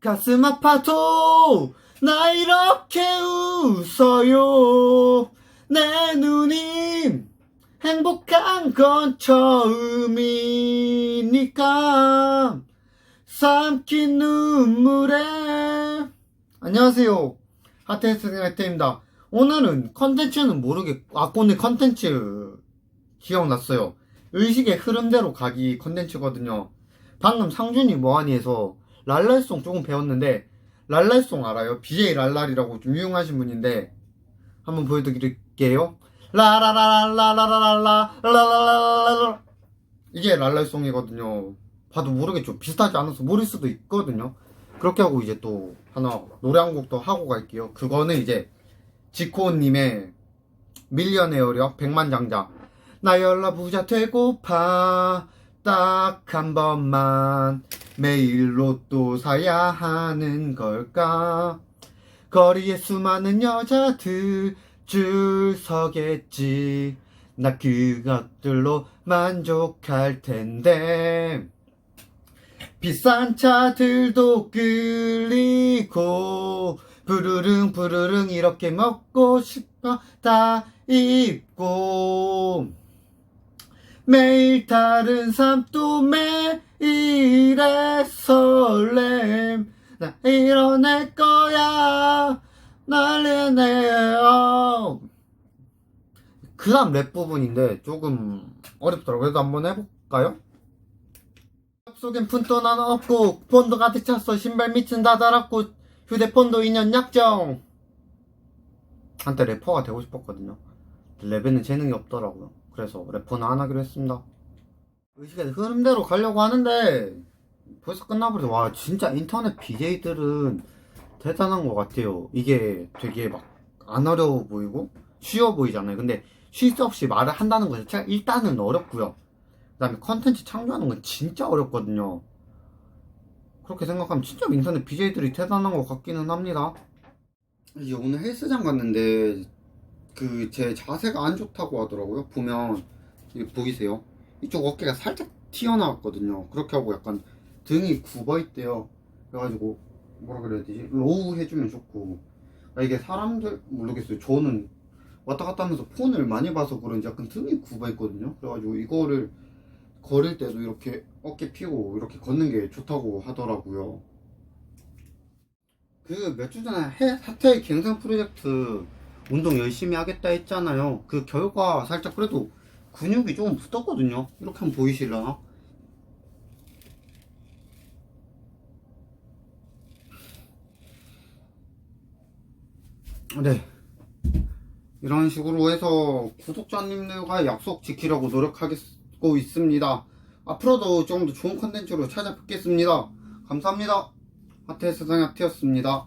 가슴 아파도 나 이렇게 웃어요. 내 눈이 행복한 건 처음이니까 삼킨 눈물에. 안녕하세요. 하트헤스 하트입니다. 오늘은 컨텐츠는 모르겠 아꼬네 컨텐츠 기억났어요. 의식의 흐름대로 가기 컨텐츠거든요. 방금 상준이 뭐하니에서 랄랄송 조금 배웠는데 랄랄송 알아요? BJ 랄랄이라고 좀 유용하신 분인데 한번 보여드릴게요 라라라라라라라라라라라라 이게 랄랄송이거든요 봐도 모르겠죠 비슷하지 않아서 모를 수도 있거든요 그렇게 하고 이제 또 하나 노래 한 곡도 하고 갈게요 그거는 이제 지코님의 밀리언에어력 백만장자 나 연락 부자 되고파 딱 한 번만 매일 로또 사야 하는 걸까? 거리에 수많은 여자들 줄 서겠지. 나 그것들로 만족할 텐데. 비싼 차들도 끌리고 부르릉 부르릉 이렇게 먹고 싶어 다 입고. 매일 다른 삶 또 매일 의 설렘 나 이뤄낼 거야. 날려내요. 그 다음 랩 부분인데 조금 어렵더라고요. 그래도 한번 해볼까요? 속엔 푼돈 하나 없고 폰도 가득 찼어 신발 밑은 다 달았고 휴대폰도 2년 약정. 한때 래퍼가 되고 싶었거든요. 랩에는 재능이 없더라고요. 그래서 래퍼는 안 하기로 했습니다. 의식의 흐름대로 가려고 하는데 벌써 끝나버려서 와 진짜 인터넷 BJ들은 대단한 것 같아요. 이게 되게 막 안 어려워 보이고 쉬워 보이잖아요. 근데 쉴 새 없이 말을 한다는 것 자체가 일단은 어렵고요. 그 다음에 컨텐츠 창조하는 건 진짜 어렵거든요. 그렇게 생각하면 진짜 인터넷 BJ들이 대단한 것 같기는 합니다. 이제 오늘 헬스장 갔는데 그 제 자세가 안 좋다고 하더라고요. 보면 이 보이세요? 이쪽 어깨가 살짝 튀어나왔거든요. 그렇게 하고 약간 등이 굽어 있대요. 그래가지고 뭐라 그래야 되지? 로우 해주면 좋고. 아, 이게 사람들 모르겠어요. 저는 왔다 갔다 하면서 폰을 많이 봐서 그런지 약간 등이 굽어 있거든요. 그래가지고 이거를 걸을 때도 이렇게 어깨 펴고 이렇게 걷는 게 좋다고 하더라고요. 그 몇 주 전에 해 사태의 갱상 프로젝트 운동 열심히 하겠다 했잖아요. 그 결과 살짝 그래도 근육이 조금 붙었거든요. 이렇게 하면 보이실려나? 네. 이런 식으로 해서 구독자님들과 약속 지키려고 노력하고 있습니다. 앞으로도 조금 더 좋은 컨텐츠로 찾아뵙겠습니다. 감사합니다. 하트의 세상의 하트였습니다